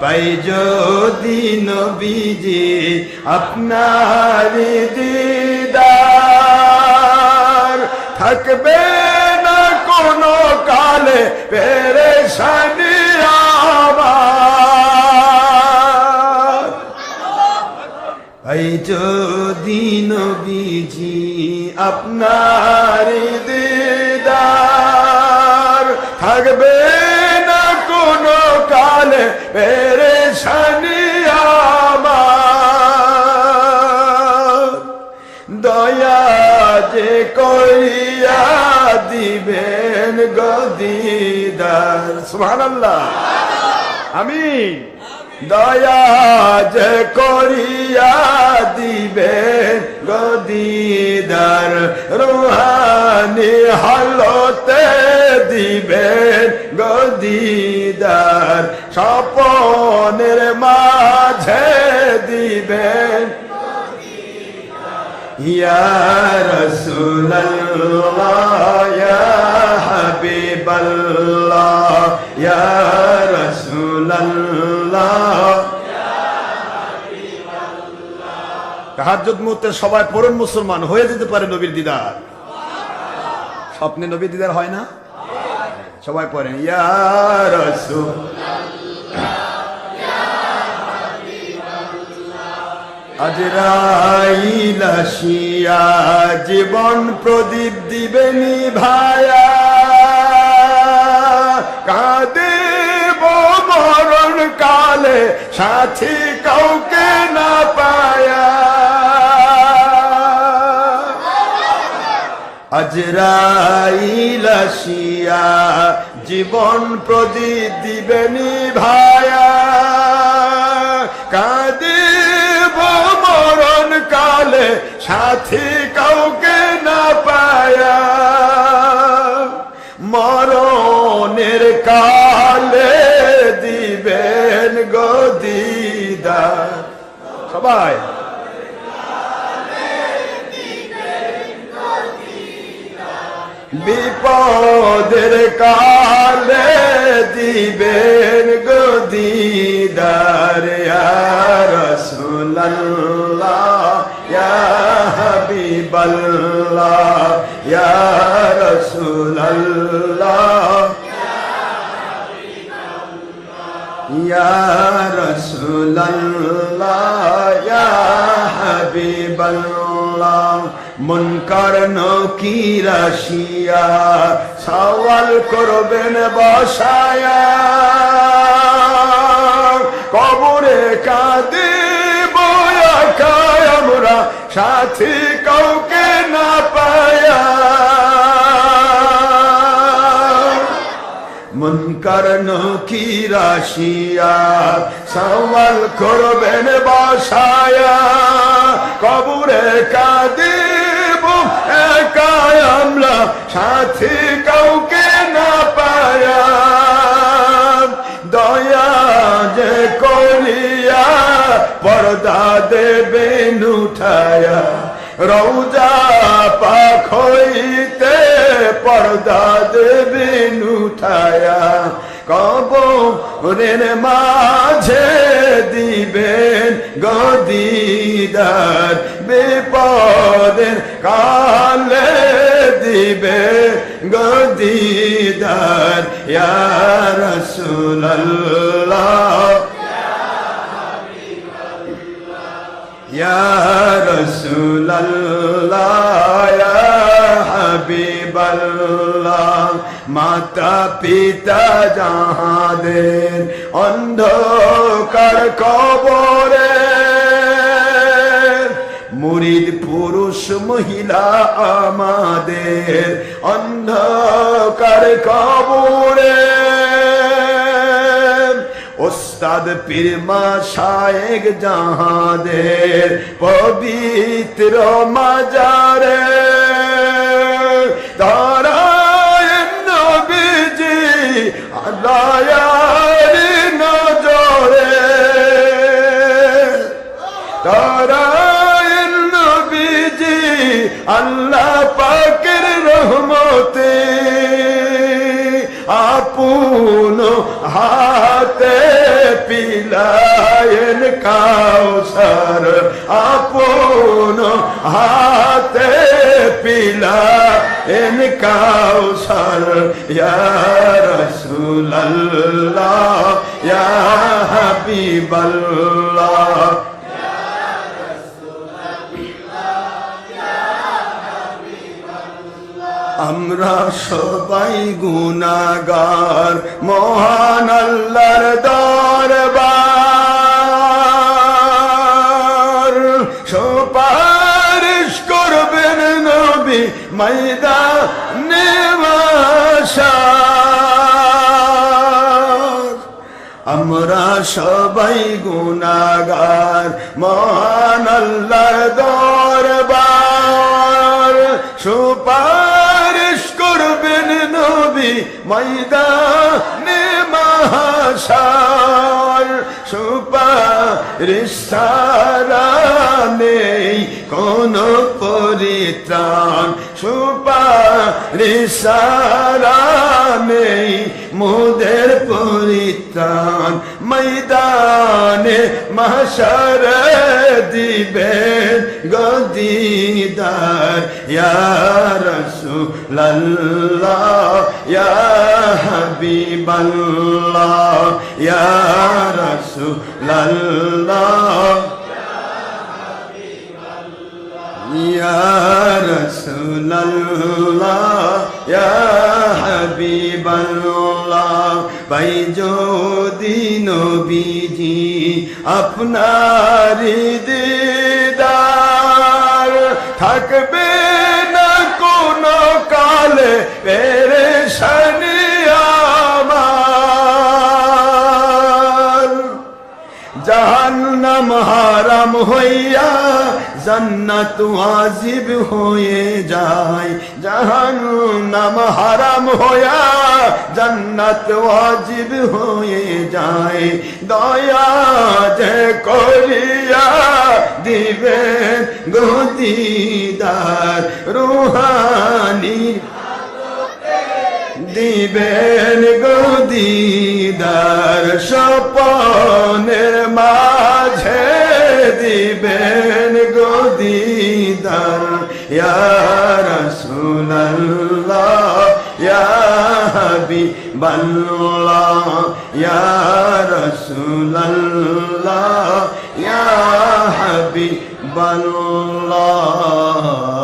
পাই যদি নবীজি আপনার দিদার থাকবে না কোনো পেরেশানি আমার। এই যদি নবীজি আপনার দিদার। সুহান আল্লাহ আমি দয়া যে করিয়া দিবে গদিদার রোহানি হলতে দিবে গদিদার সপনের মাঝে দিবেন। ইয়া রসুল্লাহ Allah Ya Rasulallah. তাহাজুদ সবাই পরম মুসলমান হয়ে যেতে পারে নবীর দিদার। স্বপ্নে নবীর দিদার হয় না? সবাই পড়েন জীবন প্রদীপ দিবেনি ভায়া। কাঁদেব মরণ কালে, সাথী কাউকে না পায়া। আজরাইল আসিয়া জীবন প্রদীপ দিবেনি ভায়া। কাঁদিব মরণ কালে, সাথী কালে দিবেন গদিদা সবাই। বিপদের কালে দিবেন গদিদার রসুল্লাহ হাবিবাল্লাহ। ইয়া রসুল্লাহ ইয়া হাবিবাল্লাহ মুনকার নকির আসিয়া সওয়াল করবেন বসায়া কবরে কাঁদিব একাই আমরা সাথী কাউকে মুনকার নকির আসিয়া সওয়াল করবেন বসায়া। কবরে কাঁদিব, একাই আমরা, সাথী কাউকে না পায়া। দয়া যে করিয়া, পর্দা দেবেন উঠায়া। রৌজা পাখ পর্দা দেবেন উঠায়া কবরের মাঝে দিবেন গদিদার বিপদের কালে দিবে গদিদার। ইয়া রাসূলুল্লাহ। বললাম, মাতা পিতা যাহাদের অন্ধকার কবরে, মুরিদ পুরুষ মহিলা আমাদের অন্ধকার কবরে, ওস্তাদ পীরমা শায়েক জাহাদের পবিত্র মাজারে তারা নবীজি দয়ারি নজরে। তারায় নবীজি, আল্লাহ পাকের রহমতে। আপন হাতে পিলায়ন কাউসার আপন হাতে পিলায়ন কাউসার ইয়া রাসূলুল্লাহ ইয়া আমরা সবাই গুনাগার মহান আল্লাহর দরবার। মাশার আমরা সবাই গুনাগার মহান দরবার সুপারিশ করবেন নবী ময়দানে মহাশার সুপারিশ সারা নেই, কোন পরিত্রাণ সুপারিশ সারা নেই, মোদের পরিত্রাণ, ময়দানে মহাশর দিবেন গদিদার, ইয়া রাসূলুল্লাহ, ইয়া হাবিবাল্লাহ ইয়া রাসূলুল্লাহ ইয়া রাসূলুল্লাহ ইয়া হাবিবাল্লাহ যদি নবীজি আপনারি দিদার থাকবে না কোন কালে, পেরেশানি আমার। জাহান্নাম হারাম হইয়া জান্নাত ওয়াজিব হয়ে যায়। জাহান্নাম হারাম হইয়া জান্নাত ওয়াজিব হয়ে যায়। দয়া যে করিয়া দিবেন গদিদার রুহানি। দিবেন গদিদার স্বপনের মাঝে দিবেন ইয়া রাসূলুল্লাহ ইয়া হাবিবাল্লাহ